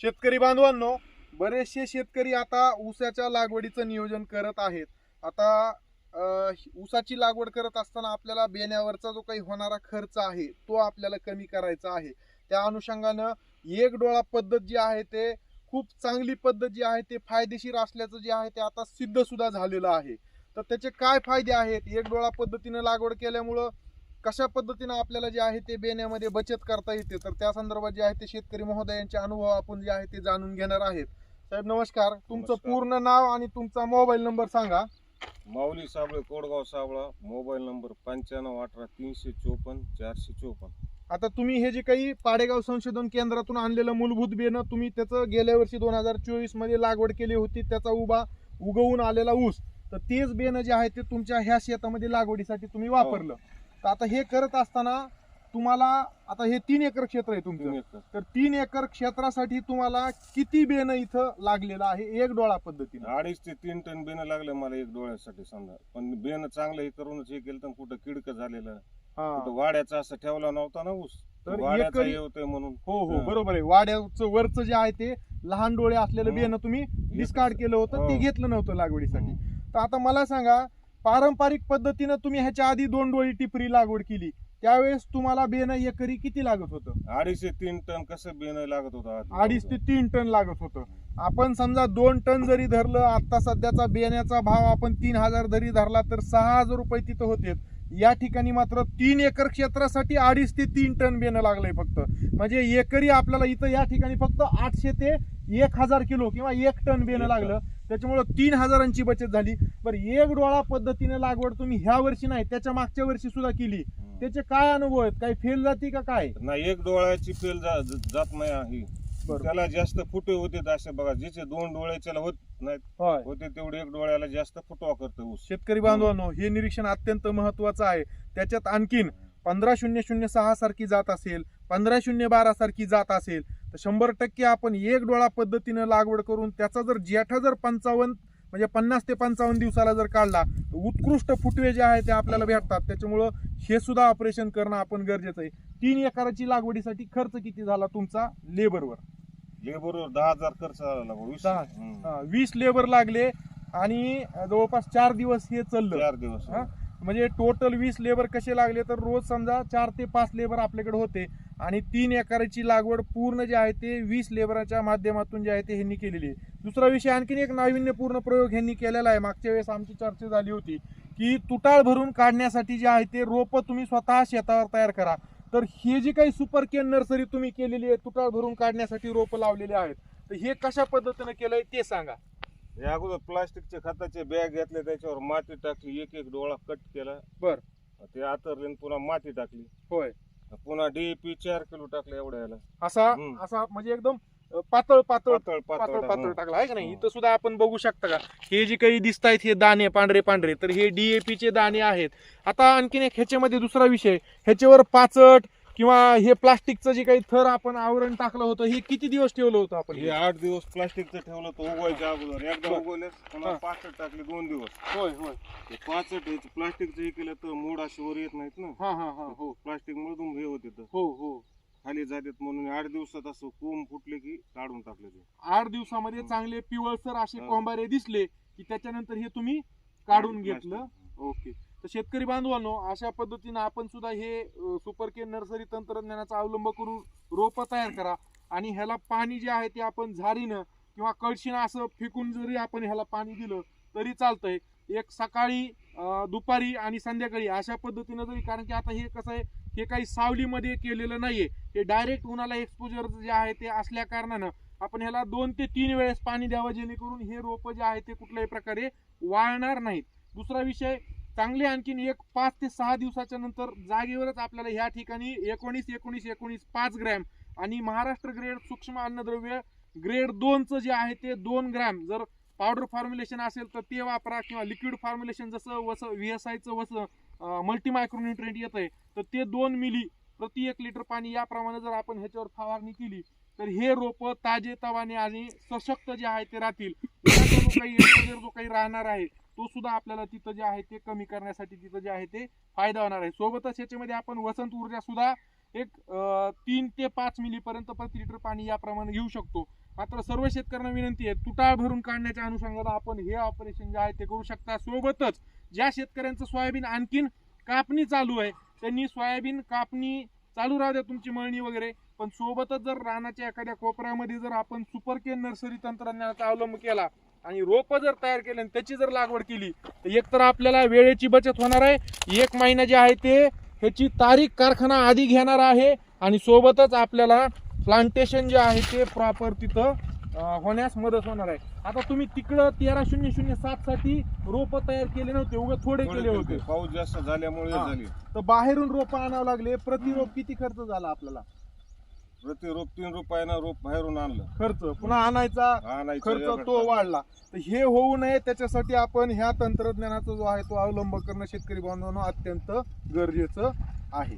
शेतकरी बांधवांनो बरेचसे शेतकरी आता ऊसाच्या लागवडीचं नियोजन करत आहेत. आता ऊसाची लागवड करत असताना आपल्याला बेण्यावरचा जो काही होणारा खर्च आहे तो आपल्याला कमी करायचा आहे. त्या अनुषंगानं एक डोळा पद्धत जी आहे ते खूप चांगली पद्धत जी आहे ते फायदेशीर असल्याचं जे आहे ते आता सिद्ध सुद्धा झालेलं आहे. तर त्याचे काय फायदे आहेत? एक डोळा पद्धतीनं लागवड केल्यामुळं कशा पद्धतीनं आपल्याला जे आहे ते बेण्यामध्ये बचत करता येते तर त्या संदर्भात जे आहे ते शेतकरी महोदयांचे अनुभव आपण जे आहे ते जाणून घेणार आहेत. साहेब नमस्कार. तुमचं. पूर्ण नाव आणि तुमचा मोबाईल नंबर सांगा. माऊली साबळे कोडगाव साबळा मोबाईल नंबर पंच्याण्णव अठरा तीनशे चोपन्न चारशे चोपन्न. आता तुम्ही हे जे काही पाडेगाव संशोधन केंद्रातून आणलेलं मूलभूत बेनं तुम्ही त्याचं गेल्या वर्षी दोन हजार चोवीसमध्ये लागवड केली होती त्याचा उभा उगवून आलेला ऊस. तर तेच बेनं जे आहे ते तुमच्या ह्या शेतामध्ये लागवडीसाठी तुम्ही वापरलं. तर आता हे करत असताना तुम्हाला आता हे तीन एकर क्षेत्र आहे तुमचं. तर तीन एकर क्षेत्रासाठी तुम्हाला किती बेनं इथं लागलेलं आहे? एक डोळा पद्धतीने. अडीच ते तीन टन बेन लागले मला एक डोळ्यासाठी समजा. पण बेन चांगलं हे करूनच हे केलं तर कुठं किडक झालेलं. हा. कुठं वाड्याचा असं ठेवला नव्हता ना ऊस. तर वाड्याचा हे होतंय म्हणून. हो हो. बरोबर आहे. वाड्याचं वरचं जे आहे ते लहान डोळे असलेलं. बियाणं तुम्ही डिस्कार्ड केलं होतं ते हो. घेतलं नव्हतं लागवडीसाठी. तर आता मला सांगा पारंपरिक पद्धतीनं तुम्ही ह्याच्या आधी दोन डोळी टिपरी लागवड केली. त्यावेळेस तुम्हाला बेन एकरी किती लागत होतं? अडीच ते तीन टन कसं बेन लागत होतं. अडीच ते तीन टन लागत होतं. आपण समजा दोन टन जरी धरलं आता सध्याचा बियाण्याचा भाव आपण तीन हजार जरी धरला तर सहा हजार रुपये तिथं होते. या ठिकाणी मात्र तीन एकर क्षेत्रासाठी अडीच ते तीन टन बेणं लागलंय फक्त. म्हणजे एकरी आपल्याला इथं या ठिकाणी फक्त आठशे ते एक हजार किलो किंवा एक टन बेणं एक लागलं. त्याच्यामुळं तीन हजारांची बचत झाली. बरं एक डोळा पद्धतीने लागवड तुम्ही ह्या वर्षी नाही त्याच्या मागच्या वर्षी सुद्धा केली. त्याचे काय अनुभव आहेत? काही फेल जाती का काय? नाही एक डोळ्याची फेल जा- ज- जात नाही ही बरोबर. त्याला जास्त फुटे होते असे बघा जिचे दोन डोळ्याच्याला होत नाहीत होय. होते तेवढे एक डोळ्याला जास्त फुटवा करतो ऊस. शेतकरी बांधवांनो हे निरीक्षण अत्यंत महत्वाचं आहे. त्याच्यात आणखीन पंधरा शून्य शून्य सहा सारखी जात असेल पंधरा शून्य बारा सारखी जात असेल तर शंभर टक्के आपण एक डोळा पद्धतीनं लागवड करून त्याचा जर जेठा जर पंचावन्न म्हणजे पन्नास ते पंचावन्न दिवसाला जर काढला तर उत्कृष्ट फुटवे जे आहे ते आपल्याला भेटतात. त्याच्यामुळं हे सुद्धा ऑपरेशन करणं आपण गरजेचं आहे. तीन एकराची लागवडीसाठी खर्च किती झाला तुमचा? लेबरवर. लेबरवर दहा हजार खर्च वीस. हा, वीस लेबर लागले आणि जवळपास चार दिवस हे चाललं. चार दिवस. हा? म्हणजे टोटल वीस लेबर कसे लागले तर रोज समजा चार ते पाच लेबर आपल्याकडे होते. आणि तीन एकराची लागवड पूर्ण जे आहे ते वीस लेबराच्या माध्यमातून जे आहे ते ह्यांनी केलेली आहे. दुसरा विषय आणखीन एक नाविन्यपूर्ण प्रयोग ह्यांनी केलेला आहे. मागच्या वेळेस आमची चर्चा झाली होती की तुटाळ भरून काढण्यासाठी जे आहे ते रोपं तुम्ही स्वतः शेतावर तयार करा. तर हे जे काही सुपर केन नर्सरी तुम्ही केलेली आहे तुटाळ भरून काढण्यासाठी रोपं लावलेले आहेत तर हे कशा पद्धतीनं केलंय ते सांगा. या अगोदर प्लास्टिकचे खताचे बॅग घेतले त्याच्यावर माती टाकली एक एक डोळा कट केला. बर. ते आतरले पुन्हा माती टाकली. होय. पुन्हा डीएपी चार किलो टाकले एवढ्या याला असा हम्म. असा म्हणजे एकदम अ, पातळ पातळ पातळ पातळ पातळ. टाकला. आहे का नाही. इथं सुद्धा आपण बघू शकता का? हे जे काही दिसत आहेत हे दाणे पांढरे पांढरे. तर हे डीएपी चे दाणे आहेत. आता आणखीन एक ह्याच्यामध्ये दुसरा विषय. ह्याच्यावर पाचट किंवा हे प्लास्टिकचं जे काही थर आपण आवरण टाकलं होतं हे किती दिवस ठेवलं होतं आपण? हे आठ दिवस प्लास्टिकचं ठेवलं तर उगवायच्या अगोदर. एकदा बर. उगवले पुन्हा हा. पाचट टाकले दोन दिवस. होय होय. पाचट प्लास्टिकचं हे केलं तर मूड अशी वर येत नाहीत ना. हा हा हा हो. प्लास्टिक मधून हे होते हो हो. खाली जातात म्हणून आठ दिवसात असं कोंब फुटले की काढून टाकले ते. आठ दिवसामध्ये. चांगले पिवळसर असे. कोंबारे दिसले की त्याच्यानंतर हे तुम्ही काढून. घेतलं. ओके. तर शेतकरी बांधवांनो अशा पद्धतीनं आपण सुद्धा हे सुपर के नर्सरी तंत्रज्ञानाचा अवलंब करून रोपं तयार करा आणि ह्याला पाणी जे आहे ते आपण झारीनं किंवा कळशीनं असं फेकून जरी आपण ह्याला पाणी दिलं तरी चालतंय. एक सकाळी दुपारी आणि संध्याकाळी अशा पद्धतीनं जरी कारण की आता हे कसं आहे हे काही सावलीमध्ये केलेलं नाहीये. हे डायरेक्ट उन्हाला एक्सपोजर जे आहे ते असल्या कारणानं आपण ह्याला दोन ते तीन वेळेस पाणी द्यावं जेणेकरून हे रोपं जे आहे ते कुठल्याही प्रकारे वाळणार नाहीत. दुसरा विषय चांगले आणखीन एक पाच ते सहा दिवसाच्या नंतर जागेवरच आपल्याला ह्या ठिकाणी एकोणीस एकोणीस एकोणीस पाच ग्रॅम आणि महाराष्ट्र ग्रेड सूक्ष्म अन्नद्रव्य ग्रेड दोनचं जे आहे ते दोन ग्रॅम. जर पावडर फॉर्म्युलेशन असेल तर ते वापरा किंवा लिक्विड फॉर्म्युलेशन जसं वसं व्ही एस आयचं वसं मल्टी मायक्रोन्युट्रेंट येत आहे तर ते दोन मिली प्रति एक लिटर पाणी याप्रमाणे जर आपण ह्याच्यावर फवारणी केली तर हे रोप ताजे तवाने आणि सशक्त जे आहे ते राहतील. जो काही जो काही राहणार आहे तो सुद्धा आपल्याला तिथं जे आहे ते कमी करण्यासाठी तिथं जे आहे ते फायदा होणार आहे. सोबतच याच्यामध्ये आपण वसंत ऊर्जा सुद्धा एक तीन ते पाच मिली पर्यंत प्रति लिटर पाणी या प्रमाणे घेऊ शकतो. मात्र सर्व शेतकऱ्यांना विनंती आहे तुटाळ भरून काढण्याच्या अनुषंगाला आपण हे ऑपरेशन जे आहे ते करू शकता. सोबतच ज्या शेतकऱ्यांचं सोयाबीन आणखीन कापणी चालू आहे त्यांनी सोयाबीन कापणी चालू राहते तुमची मळणी वगैरे. पण सोबतच जर रानाच्या एखाद्या कोपऱ्यामध्ये जर आपण सुपर केन नर्सरी तंत्रज्ञानाचा अवलंब केला आणि रोप जर तयार केले आणि त्याची जर लागवड केली तर एकतर आपल्याला वेळेची बचत होणार आहे. एक महिना जे आहे ते ह्याची तारीख कारखाना आधी घेणार आहे आणि सोबतच आपल्याला प्लांटेशन जे आहे ते प्रॉपर तिथं होण्यास मदत होणार आहे. आता तुम्ही तिकडं तेरा शून्य शून्य सात साठी रोप तयार केले नव्हते उगा थोडे केले होते. पाऊस जास्त झाल्यामुळे हा. झाली. तर बाहेरून रोप आणावं लागले प्रति रोप किती खर्च झाला आपल्याला? प्रति रोप तीन रुपयानं रोप बाहेरून आणलं. खर्च. पुन्हा आणायचा खर्च तो. वाढला. तर हे होऊ नये त्याच्यासाठी आपण ह्या तंत्रज्ञानाचा जो आहे तो अवलंब करणं शेतकरी बांधवांना अत्यंत गरजेचं आहे.